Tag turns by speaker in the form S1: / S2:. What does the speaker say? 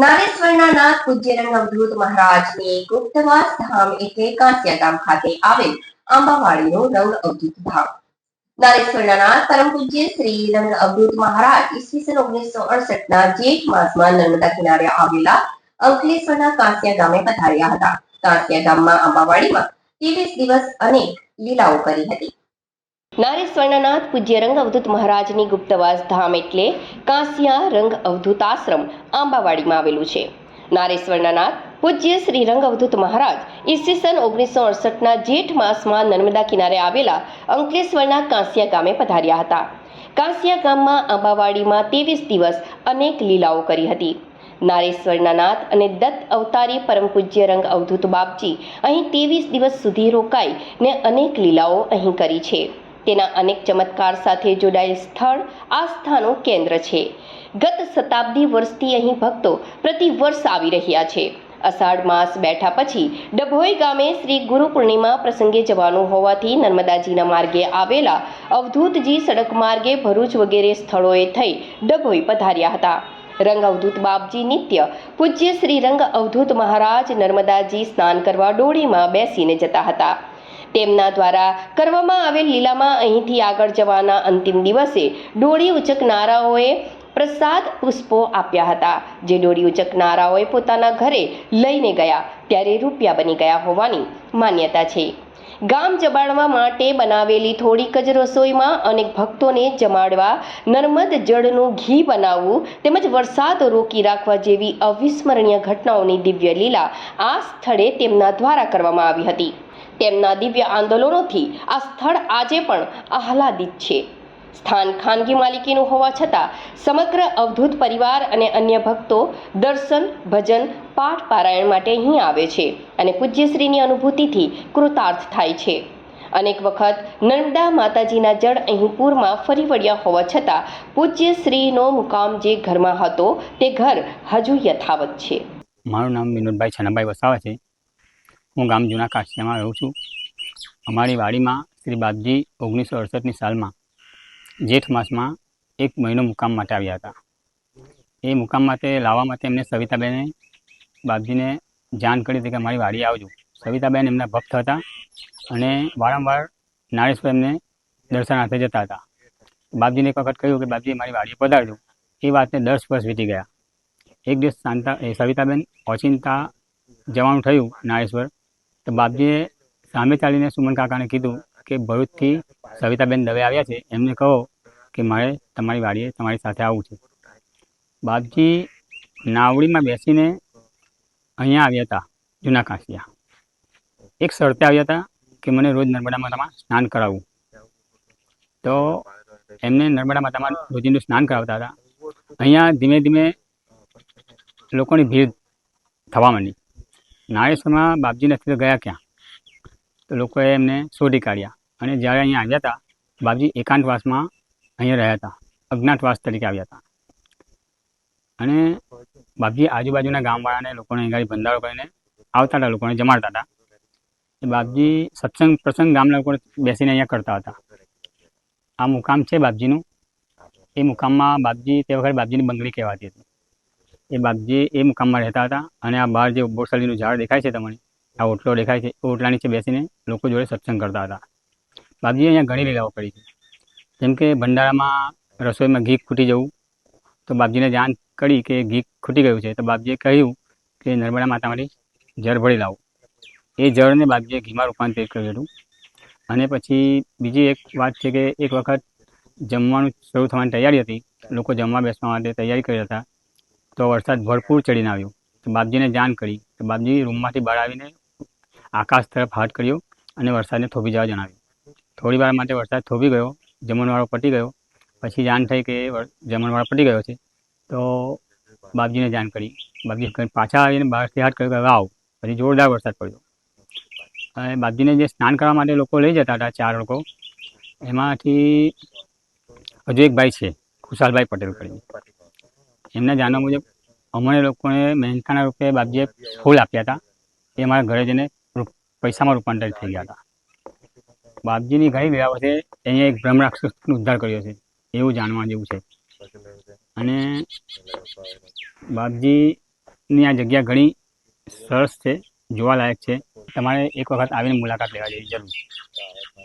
S1: નારેશ્વરના નાથ પૂજ્ય અવધૂત મહારાજની ગુપ્તવાસ ધામ એટલે કાંસિયા ખાતે આવેલ આંબાવાડીનો રંગ અવધૂત ધામ. નારેશ્વરના નાથ પરમ પૂજ્ય શ્રી રંગ અવધૂત મહારાજ ઈસવીસન ઓગણીસો અડસઠ ના જેઠ માસમાં નર્મદા કિનારે આવેલા અંકલેશ્વરના કાંસિયા ગામે પધાર્યા હતા. કાંસિયા ગામમાં આંબાવાડીમાં ત્રેવીસ દિવસ અનેક લીલાઓ કરી હતી. નારેશ્વરનાથ પૂજ્ય રંગ અવધૂત મહારાજની ગુપ્તવાસ ધામ એટલે કાંસિયા રંગ અવધૂત આશ્રમ, આંબાવાડીમાં આવેલું છે. નારેશ્વરનાથ પૂજ્ય શ્રી રંગ અવધૂત મહારાજ ઈસવીસન ઓગણીસો અડસઠના જેઠ માસમાં નર્મદા કિનારે આવેલા અંકલેશ્વરના કાંસિયા ગામે પધાર્યા હતા. કાંસિયા ગામમાં આંબાવાડીમાં ત્રેવીસ દિવસ અનેક લીલાઓ કરી હતી. નારેશ્વરના નાથ અને દત્ત અવતારી પરમ પૂજ્ય રંગ અવધૂત બાપજી અહીં ત્રેવીસ દિવસ સુધી રોકાઈ ને અનેક લીલાઓ અહીં કરી છે. તેના અનેક ચમત્કાર સાથે જોડાયેલ સ્થળ આસ્થાનું કેન્દ્ર છે. ગત શતાબ્દી વર્ષથી અહીં ભક્તો પ્રતિ વર્ષ આવી રહ્યા છે. અષાઢ માસ બેઠા પછી ડભોઈ ગામે શ્રી ગુરુ પૂર્ણિમા પ્રસંગે જવાનું હોવાથી નર્મદાજીના માર્ગે આવેલા અવધૂતજી સડક માર્ગે ભરૂચ વગેરે સ્થળોએ થઈ ડભોઈ પધાર્યા હતા. રંગ અવધૂત બાપજી નિત્ય, પૂજ્ય શ્રી રંગ અવધૂત મહારાજ નર્મદાજી સ્નાન કરવા ડોળીમાં બેસીને જતા હતા. તેમના દ્વારા કરવામાં આવેલ લીલામાં અહીંથી આગળ જવાના અંતિમ દિવસે ડોળી ઉચકનારાઓએ પ્રસાદ પુષ્પો આપ્યા હતા. જે ડોળી ઉચકનારાઓએ પોતાના ઘરે લઈને ગયા, ત્યારે રૂપિયા બની ગયા હોવાની માન્યતા છે. ગામ જમાડવા માટે બનાવેલી થોડીક જ રસોઈમાં અનેક ભક્તોને જમાડવા, નર્મદ જળનું ઘી બનાવવું તેમજ વરસાદ રોકી રાખવા જેવી અવિસ્મરણીય ઘટનાઓની દિવ્ય લીલા આ સ્થળે તેમના દ્વારા કરવામાં આવી હતી. તેમના દિવ્ય આંદોલનોથી આ સ્થળ આજે પણ આહલાદિત છે. સ્થાન ખાનગી માલિકીનું હોવા છતાં સમગ્ર અવધૂત પરિવાર અને અન્ય ભક્તો દર્શન, ભજન, પાઠ પારાયણ માટે અહીં આવે છે અને પૂજ્યશ્રીની અનુભૂતિથી કૃતાર્થ થાય છે. અનેક વખત નર્મદા માતાજીના જળ અહીં પૂરમાં ફરી વળ્યા હોવા છતાં પૂજ્યશ્રીનો મુકામ જે ઘરમાં હતો તે ઘર હજુ યથાવત છે.
S2: મારું નામ વિનોદભાઈ છનાભાઈ વસાવા છે. હું ગામ જૂના કાશિયામાં રહું છું. અમારી વાડીમાં શ્રી બાપજી ઓગણીસો અડસઠની સાલમાં જેઠ માસમાં એક મહિનો મુકામ માટે આવ્યા હતા. એ મુકામ માટે લાવવા માટે એમને સવિતાબેને બાપજીને જાણ કરી હતી કે મારી વાડી આવજો. સવિતાબેન એમના ભક્ત હતા અને વારંવાર નારેશ્વર એમને દર્શનાર્થે જતા હતા. બાપજીને એક વખત કહ્યું કે, બાપજી, મારી વાડીએ પધારજો. એ વાતને દસ વર્ષ વીતી ગયા. એક દિવસ શાંતા સવિતાબેન ઓચિંતા જવાનું થયું નારેશ્વર, તો બાપજીએ સામે ચાલીને સુમન કાકાને કીધું કે, ભરૂચથી સવિતાબેન દવે આવ્યા છે. એમને કહો કે મારે તમારી વાડીએ તમારી સાથે આવવું છે. બાપજી નાવડીમાં બેસીને અહીંયા આવ્યા હતા, જૂના કાંસિયા. એક શરતે આવ્યા હતા કે મને રોજ નર્મદા માતામાં સ્નાન કરાવવું તો એમને નર્મદા માતામાં રોજિંદુ સ્નાન કરાવતા હતા. અહીંયા ધીમે ધીમે લોકોની ભીડ થવા માંડી. નાળેશ્વરમાં બાપજી નથી ગયા ક્યાં? તો લોકોએ એમને શોધી કાઢ્યા. અને જ્યારે અહીંયા આવ્યા હતા, બાપજી એકાંતવાસમાં અહીંયા રહ્યા હતા. અજ્ઞાતવાસ તરીકે આવ્યા હતા. અને બાપજી આજુબાજુના ગામવાળાને, લોકોને અહીં ભંડારો કરીને આવતા હતા, લોકોને જમાડતા હતા. એ બાપજી સત્સંગ પ્રસંગ ગામના લોકો બેસીને અહીંયા કરતા હતા. આ મુકામ છે બાપજીનું. એ મુકામમાં બાપજી તે વખતે બાપજીની બંગડી કહેવાતી હતી. એ બાપજી એ મુકામમાં રહેતા હતા અને આ બહાર જે બોરસલીનું ઝાડ દેખાય છે તમને, આ ઓટલો દેખાય છે એ ઓટલા નીચે બેસીને લોકો જોડે સત્સંગ કરતા હતા. બાપજીએ અહીંયા ઘણી લીલાઓ કરી છે. જેમ કે ભંડારામાં રસોઈમાં ઘી ખૂટી જવું, તો બાપજીને જાણ કરી કે ઘી ખૂટી ગયું છે, તો બાપજીએ કહ્યું કે નર્મદા માતામાંથી જળ ભળી લાવો. એ જળને બાપજીએ ઘીમાં રૂપાંતરિત કર્યું હતું અને પછી બીજી એક વાત છે કે એક વખત જમવાનું શરૂ થવાની તૈયારી હતી, લોકો જમવા બેસવા માટે તૈયારી કરી હતા, તો વરસાદ ભરપૂર ચડીને આવ્યો. તો બાપજીને જાણ કરી, તો બાપજી રૂમમાંથી બહાર આવીને આકાશ તરફ હાથ કર્યો અને વરસાદને થોભી જવા જણાવ્યું. થોડી વાર માટે વરસાદ થોભી ગયો જમણવાળો પટી ગયો. પછી જાણ થઈ કે જમણવાળો પટી ગયો છે. તો બાપજીને જાણ કરી. બાપજી પાછા આવીને બહારથી હાથ કર્યો કે આવ. પછી જોરદાર વરસાદ પડ્યો. અને બાપજીને જે સ્નાન કરવા માટે લોકો લઈ જતા હતા, ચાર લોકો, એમાંથી હજુ એક ભાઈ છે, ખુશાલભાઈ પટેલ કરીને. એમના જાણવા મુજબ અમને લોકોને મહેનતાના રૂપે બાપજીએ ફૂલ આપ્યા હતા. એ અમારા ઘરે જઈને પૈસામાં રૂપાંતરિત થઈ ગયા હતા. બાપજીની ઘણી લીલાઓ છે અહીંયા એક બ્રહ્મ રાક્ષસનો ઉદ્ધાર કર્યો છે, એવું જાણવા જેવું છે. અને બાપજી ની આ જગ્યા ઘણી સરસ છે, જોવાલાયક છે. તમારે એક વખત આવીને મુલાકાત લેવા જેવી જરૂર